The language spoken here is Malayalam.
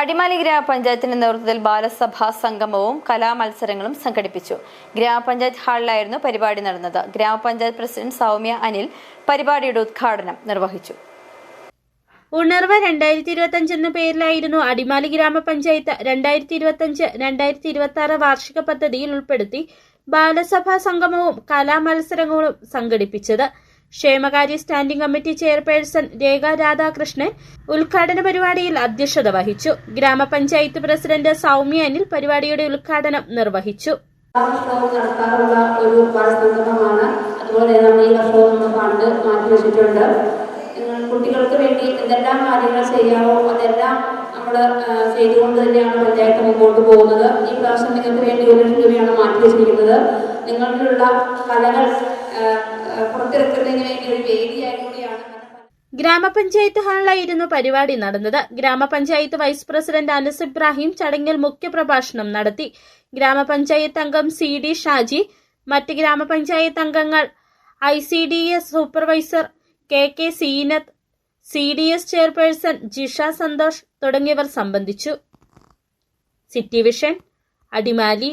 അടിമാലി ഗ്രാമപഞ്ചായത്തിന്റെ നേതൃത്വത്തിൽ ബാലസഭാ സംഗമവും കലാമത്സരങ്ങളും സംഘടിപ്പിച്ചു. ഗ്രാമപഞ്ചായത്ത് ഹാളിലായിരുന്നു പരിപാടി നടന്നത്. ഗ്രാമപഞ്ചായത്ത് പ്രസിഡന്റ് സൗമ്യ അനിൽ പരിപാടിയുടെ ഉദ്ഘാടനം നിർവഹിച്ചു. ഉണർവ് രണ്ടായിരത്തി ഇരുപത്തഞ്ച് എന്ന പേരിലായിരുന്നു അടിമാലി ഗ്രാമപഞ്ചായത്ത് രണ്ടായിരത്തി ഇരുപത്തഞ്ച് രണ്ടായിരത്തി ഇരുപത്തി ആറ് വാർഷിക പദ്ധതിയിൽ ഉൾപ്പെടുത്തി ബാലസഭാ സംഗമവും കലാമത്സരങ്ങളും സംഘടിപ്പിച്ചത്. ക്ഷേമകാര്യ standing committee chairperson Rekha Radhakrishnan ഉദ്ഘാടന പരിപാടിയിൽ അധ്യക്ഷത വഹിച്ചു. ഗ്രാമപഞ്ചായത്ത് പ്രസിഡന്റ് സൗമ്യ അനിൽ പരിപാടിയുടെ ഉദ്ഘാടനം നിർവഹിച്ചു. നടത്താറുള്ള ഒരു ബാലസംഗമമാണ് അതുപോലെ നമ്മൾ ഈ വർഷവും മാറ്റി വെച്ചിട്ടുണ്ട്. കുട്ടികൾക്ക് വേണ്ടി എന്തെല്ലാം കാര്യങ്ങൾ ചെയ്യാമോ അതെല്ലാം നമ്മൾ ചെയ്തുകൊണ്ട് തന്നെയാണ് പഞ്ചായത്ത് മുമ്പോട്ട് പോകുന്നത്. ഈ പ്രാവശ്യം നിങ്ങൾക്ക് വേണ്ടി ഒരു രൂപയാണ് മാറ്റി വെച്ചിരിക്കുന്നത്. നിങ്ങൾക്കുള്ള കലകൾ ഒരു കൂടിയാണ് ഗ്രാമപഞ്ചായത്ത് ഹാളിലായിരുന്നു പരിപാടി നടന്നത്. ഗ്രാമപഞ്ചായത്ത് വൈസ് പ്രസിഡന്റ് അനസ് ഇബ്രാഹിം ചടങ്ങിൽ മുഖ്യപ്രഭാഷണം നടത്തി. ഗ്രാമപഞ്ചായത്ത് അംഗം സി ഡി ഷാജി മറ്റ് ഗ്രാമപഞ്ചായത്ത് അംഗങ്ങൾ I C D S supervisor K K Seenath C D S chairperson Jisha Santhosh തുടങ്ങിയവർ സംബന്ധിച്ചു. City vision Adimali